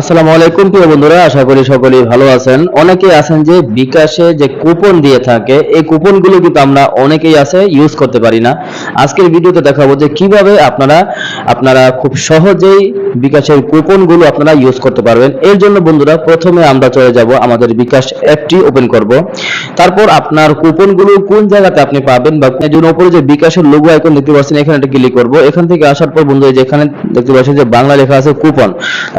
আসসালামু আলাইকুম, প্রিয় বন্ধুরা, আশা করি সকলেই ভালো আছেন। অনেকেই আছেন যে বিকাশে যে কুপন দিয়ে থাকে, এই কুপনগুলো কিন্তু আমরা অনেকেই আছে ইউজ করতে পারি না। আজকের ভিডিওতে দেখাবো যে কীভাবে আপনারা আপনারা খুব সহজেই বিকাশের কুপনগুলো আপনারা ইউজ করতে পারবেন। এর জন্য বন্ধুরা, প্রথমে আমরা চলে যাব আমাদের বিকাশ অ্যাপটি ওপেন করব। তারপর আপনার কুপনগুলো কোন জায়গাতে আপনি পাবেন বা এর জন্য উপরে যে বিকাশের লোগো আইকন দেখতে পাচ্ছেন, এখানে একটা ক্লিক করব। এখান থেকে আসার পর বন্ধু এই যে এখানে দেখতে পাচ্ছেন যে বাংলা লেখা আছে কুপন।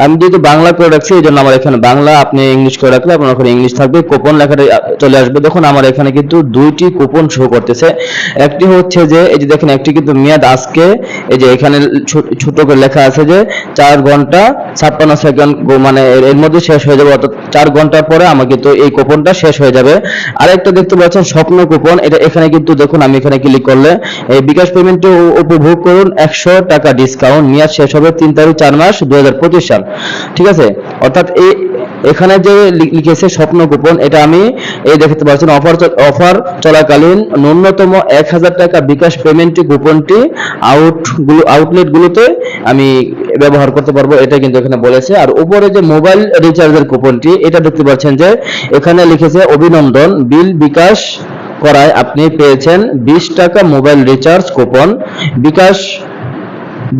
আমি যেহেতু বাংলা করে রাখছি, এই জন্য আমার এখানে বাংলা, আপনি ইংলিশ করে রাখলে আপনার ওখানে ইংলিশ থাকবে। কুপন লেখাটা চলে আসবে। দেখুন, আমার এখানে কিন্তু দুইটি কুপন শো করতেছে। একটি হচ্ছে যে, এই যে দেখেন, একটি কিন্তু মেয়াদ আজকে, এই যে এখানে ছোট করে লেখা আছে যে, চার ঘণ্টা ছাপ্পান্ন সেকেন্ড মানে এর- এর মধ্যে শেষ হয়ে যাবে, অর্থাৎ চার ঘণ্টার পরে আমার কিন্তু এই কুপনটা শেষ হয়ে যাবে। আরেকটা দেখতে পাচ্ছেন, স্বপ্ন কুপন এটা এখানে কিন্তু দেখুন, আমি এখানে ক্লিক করলে, এই বিকাশ পেমেন্টে উপভোগ করুন, একশো টাকা ডিসকাউন্ট মেয়াদ শেষ হবে তিন তারিখ, চার মাস দু হাজার পঁচিশ সাল। ঠিক আছে? অর্থাৎ এই এখানে যে লিখেছে স্বপ্ন কুপন এটা আমি এই দেখতে পাচ্ছেন অফার অফার চলাকালীন ন্যূনতম এক হাজার টাকা বিকাশ পেমেন্টটি কুপনটি আউটগুলো আউটলেট গুলোতে আমি ব্যবহার করতে পারব, এটা কিন্তু এখানে বলেছে। আর উপরে যে মোবাইল রিচার্জের কুপনটি এটা দেখতে পাচ্ছেন যে এখানে লিখেছে, অভিনন্দন, বিল বিকাশ করায় আপনি পেয়েছেন বিশ টাকা মোবাইল রিচার্জ কুপন বিকাশ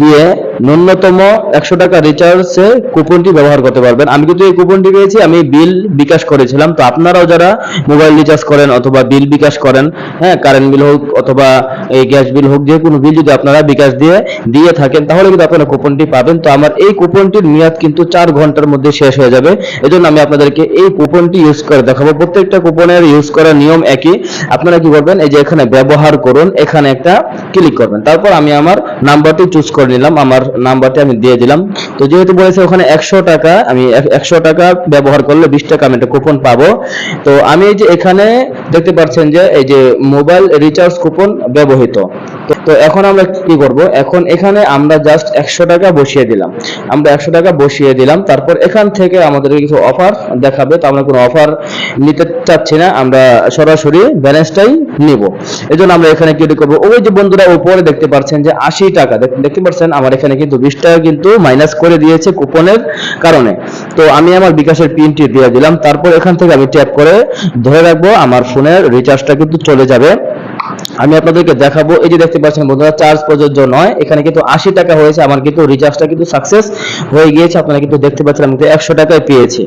দিয়ে ন্যূনতম একশো টাকা রিচার্জে কুপনটি ব্যবহার করতে পারবেন। আমি কিন্তু এই কুপনটি পেয়েছি, আমি বিল বিকাশ করেছিলাম। তো আপনারাও যারা মোবাইল রিচার্জ করেন অথবা বিল বিকাশ করেন হ্যাঁ কারেন্ট বিল হোক অথবা এই গ্যাস বিল হোক, যে কোনো বিল যদি আপনারা বিকাশ দিয়ে দিয়ে থাকেন, তাহলে কিন্তু আপনারা কুপনটি পাবেন। তো আমার এই কুপনটির মেয়াদ কিন্তু চার ঘণ্টার মধ্যে শেষ হয়ে যাবে। এজন্য আমি আপনাদেরকে এই কুপনটি ইউজ করে দেখাবো। প্রত্যেকটা কুপনের ইউজ করার নিয়ম একই। আপনারা কি করবেন, এই যে এখানে ব্যবহার করুন, এখানে একটা ক্লিক করবেন। তারপর আমি আমার নাম্বারটি চুজ করে নিলাম, আমার নাম্বারটি আমি দিয়ে দিলাম। তো যেহেতু বলেছে ওখানে একশো টাকা, আমি একশো টাকা ব্যবহার করলে বিশ টাকা আমি একটা কুপন পাবো। তো আমি এই যে এখানে দেখতে পাচ্ছেন যে, এই যে মোবাইল রিচার্জ কুপন ব্যবহৃত। তো- এখন আমরা কি করব? এখন এখানে আমরা জাস্ট একশো টাকা বসিয়ে দিলাম। আমরা একশো টাকা বসিয়ে দিলাম। তারপর এখান থেকে আমাদের কিছু অফার দেখাবে। তো আমরা কোনো অফার নিতে চাচ্ছি না। আমরা সরাসরি ব্যালেন্সটাই নিব। এই আমরা এখানে কি করব? ওই যে বন্ধুরা উপরে দেখতে পাচ্ছেন যে আশি টাকা। দেখতে পাচ্ছেন আমার এখানে কিন্তু বিশ টাকা কিন্তু মাইনাস করে দিয়েছে কুপনের কারণে। তো আমি আমার বিকাশের পিনটি দিয়ে দিলাম, তারপর এখান থেকে আমি ট্যাপ করে ধরে রাখব, আমার ফোনের রিচার্জটা কিন্তু চলে যাবে। আমি আপনাদেরকে দেখাবো, এই যে দেখতে পাচ্ছেন বন্ধুরা চার্জ প্রযোজ্য নয়। এখানে কিন্তু আশি টাকা হয়েছে, আমার কিন্তু রিচার্জটা কিন্তু সাকসেস হয়ে গিয়েছে, আপনারা কিন্তু দেখতে পাচ্ছেন, আমি একশো টাকায় পেয়েছি।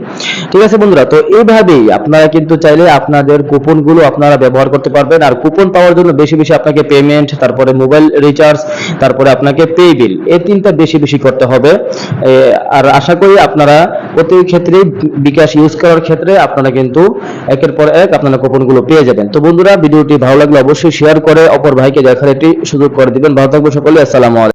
ঠিক আছে বন্ধুরা, তো এইভাবেই আপনারা কিন্তু চাইলে আপনাদের কুপনগুলো আপনারা ব্যবহার করতে পারবেন, আর কুপন পাওয়ার জন্য বেশি বেশি আপনাকে পেমেন্ট তারপরে মোবাইল রিচার্জ তারপরে আপনাকে পে বিল এই তিনটা বেশি বেশি করতে হবে। আর আশা করি আপনারা প্রতি ক্ষেত্রে বিকাশ ইউজ করার ক্ষেত্রে আপনারা কিন্তু একের পর এক আপনারা কুপনগুলো পেয়ে যাবেন। তো বন্ধুরা, ভিডিওটি ভালো লাগলে অবশ্যই শেয়ার করে অপর ভাইকে দেখার একটি সুযোগ করে দিবেন। ভালো থাকব সকলে আসসালামু আলাইকুম।